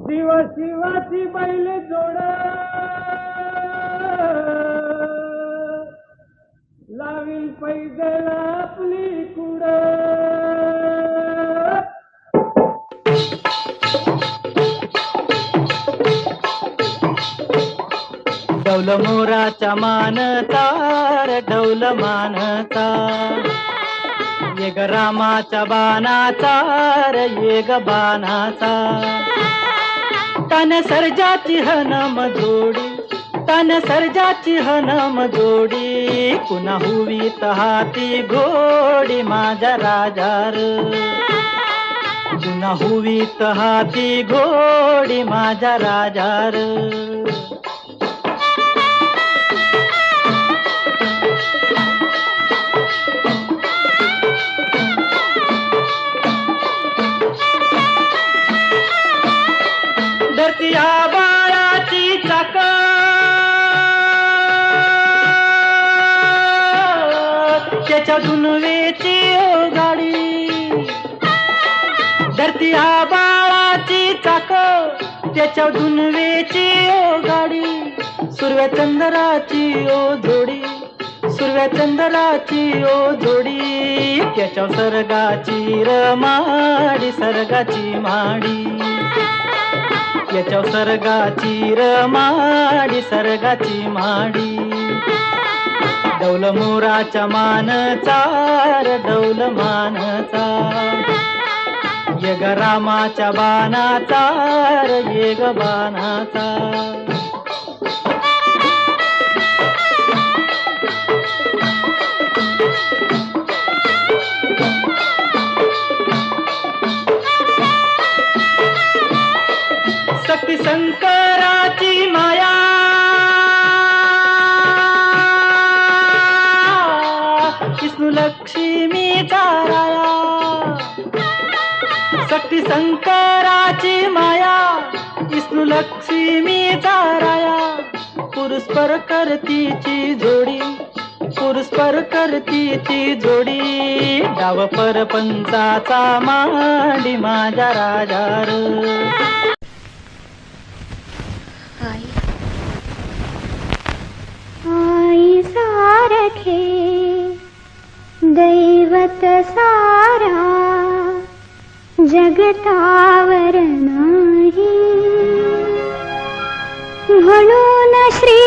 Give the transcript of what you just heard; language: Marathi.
शिव शिवाची बैल जोड. लावील पैदल आपली कुड. डौल मोराच्या मानता डौल मानता येग ग रामाच्या बाणाचा र ये बाणाचा तन सर्जाची हनम जोडी तन सर्जाची हनम जोडी पुन्हा हुवी हाती घोडी माझ्या राजार. पुन्हा हुवीत हाती घोडी माझ्या राजार. या बाळाची चाक त्याच्या दुनवेची गाडी धरती बाळाची चाक त्याच्या दुनवेची गाडी सुरव्या चंद्राची ओ जोडी. सुरव्या चंद्राची ओ जोडी. त्याच्या सर्गाची रमाडी सर्गाची माडी. याच्या सर्गाची रमाडी सर्गाची माडी. डौल मोराच्या मानचा डौल मानचा यग रामाच्या बाणाचा र येग बाणाचा. लक्ष्मी लक्ष्मीचा शक्ती माया विष्णू लक्ष्मी राया. पुरुषपर करतीची जोडी पुरुषपर करतीची जोडी. डाव परपंचाचा मांडी माझ्या राजा आई. आई सारखे जगतावरना श्री